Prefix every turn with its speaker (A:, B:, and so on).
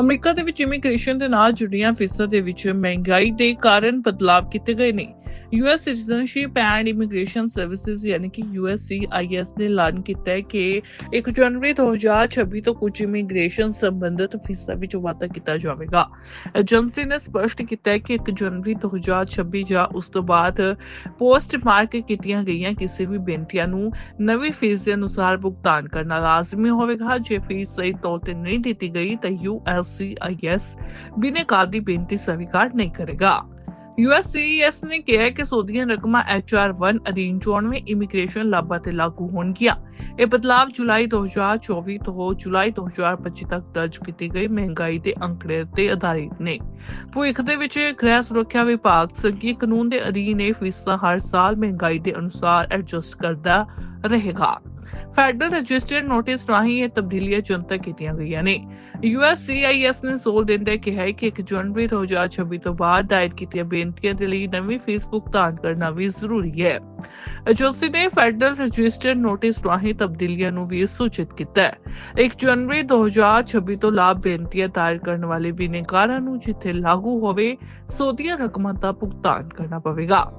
A: America ਦੇ ਵਿੱਚ immigration ਦੇ ਨਾਲ ਜੁੜੀਆਂ ਫੀਸਾਂ ਦੇ ਵਿੱਚ ਮਹਿੰਗਾਈ ਦੇ ਕਾਰਨ ਬਦਲਾਅ ਕੀਤੇ ਗਏ ਨੇ। US citizenship and immigration services ਯਾਨੀ ਕਿ USCIS ਨੇ ਐਲਾਨ ਕੀਤਾ ਹੈ ਕਿ 1 ਜਨਵਰੀ 2026 ਤੋਂ ਕੁਝ ਇਮੀਗ੍ਰੇਸ਼ਨ ਸੰਬੰਧਿਤ ਫੀਸਾਂ ਵਿੱਚ ਵਾਧਾ ਕੀਤਾ ਜਾਵੇਗਾ। ਏਜੰਸੀ ਨੇ ਸਪਸ਼ਟ ਕੀਤਾ ਹੈ ਕਿ 1 ਜਨਵਰੀ 2026 ਜਾਂ ਉਸ ਤੋਂ ਬਾਅਦ ਪੋਸਟ ਮਾਰਕ ਕੀਤੀਆਂ ਗਈਆਂ ਕਿਸੇ ਵੀ ਬੇਨਤੀਆਂ ਨੂੰ ਨਵੀਂ ਫੀਸ ਦੇ ਅਨੁਸਾਰ ਭੁਗਤਾਨ ਕਰਨਾ ਲਾਜ਼ਮੀ ਹੋਵੇਗਾ। ਜੇ ਫੀਸ ਸਹੀ ਤੌਰ ਤੇ ਨਹੀਂ ਦਿੱਤੀ ਗਈ ਤਾਂ USCIS ਬਿਨੇਕਾਰ ਦੀ ਬੇਨਤੀ ਸਵੀਕਾਰ ਨਹੀਂ ਕਰੇਗਾ। USCIS ਨੇ ਕਿਹਾ ਕਿ ਸੋਧੀਆਂ ਰਕਮਾਂ HR1 ਅਧੀਨ 94 ਇਮੀਗ੍ਰੇਸ਼ਨ ਲਾਭਾਂ ਤੇ ਲਾਗੂ ਹੋਣਗੀਆਂ। ਇਹ ਬਦਲਾਵ ਜੁਲਾਈ 2024 ਤੋਂ ਜੁਲਾਈ 2025 ਤੱਕ ਦਰਜ ਕੀਤੀ ਗਈ ਮਹਿੰਗਾਈ ਦੇ ਅੰਕੜੇ ਤੇ ਆਧਾਰਿਤ ਨੇ। ਭਵਿੱਖ ਦੇ ਵਿੱਚ ਗ੍ਰਹਿ ਸੁਰੱਖਿਆ ਵਿਭਾਗ ਸੰਘੀ ਕਾਨੂੰਨ ਦੇ ਅਧੀਨ ਇਹ ਫੀਸਾਂ ਹਰ ਸਾਲ ਮਹਿੰਗਾਈ ਦੇ ਅਨੁਸਾਰ ਐਡਜਸਟ ਕਰਦਾ ਰਹੇਗਾ। ਫੈਡਰਲ ਰਜਿਸਟਰਡ ਨੋਟਿਸ ਰਾਹੀਂ ਇਹ ਤਬਦੀਲੀਆਂ ਜਨਤਕ ਕੀਤੀਆਂ ਗਈਆਂ ਨੇ। USCIS ਨੇ ਜ਼ੋਰ ਦਿੰਦੇ ਕਿਹਾ ਹੈ ਕਿ 1 ਜਨਵਰੀ 2026 ਤੋਂ ਬਾਅਦ ਦਾਇਰ ਕੀਤੀਆਂ ਬੇਨਤੀਆਂ ਦੇ ਲਈ ਨਵੀਂ ਫੀਸ ਭੁਗਤਾਨ ਕਰਨਾ ਵੀ ਜ਼ਰੂਰੀ ਹੈ। ਏਜੰਸੀ ਨੇ ਫੈਡਰਲ ਰਜਿਸਟਰਡ ਨੋਟਿਸ ਰਾਹੀਂ ਤਬਦੀਲੀਆਂ ਨੂੰ ਵੀ ਸੂਚਿਤ ਕੀਤਾ ਹੈ। 1 ਜਨਵਰੀ 2026 ਤੋਂ ਲਾਭ ਬੇਨਤੀਆਂ ਦਾਇਰ ਕਰਨ ਵਾਲੇ ਬਿਨੇਕਾਰਾਂ ਨੂੰ ਜਿੱਥੇ ਲਾਗੂ ਹੋਵੇ, ਸੋਧੀਆਂ ਰਕਮਾਂ ਦਾ ਭੁਗਤਾਨ ਕਰਨਾ ਪਵੇਗਾ।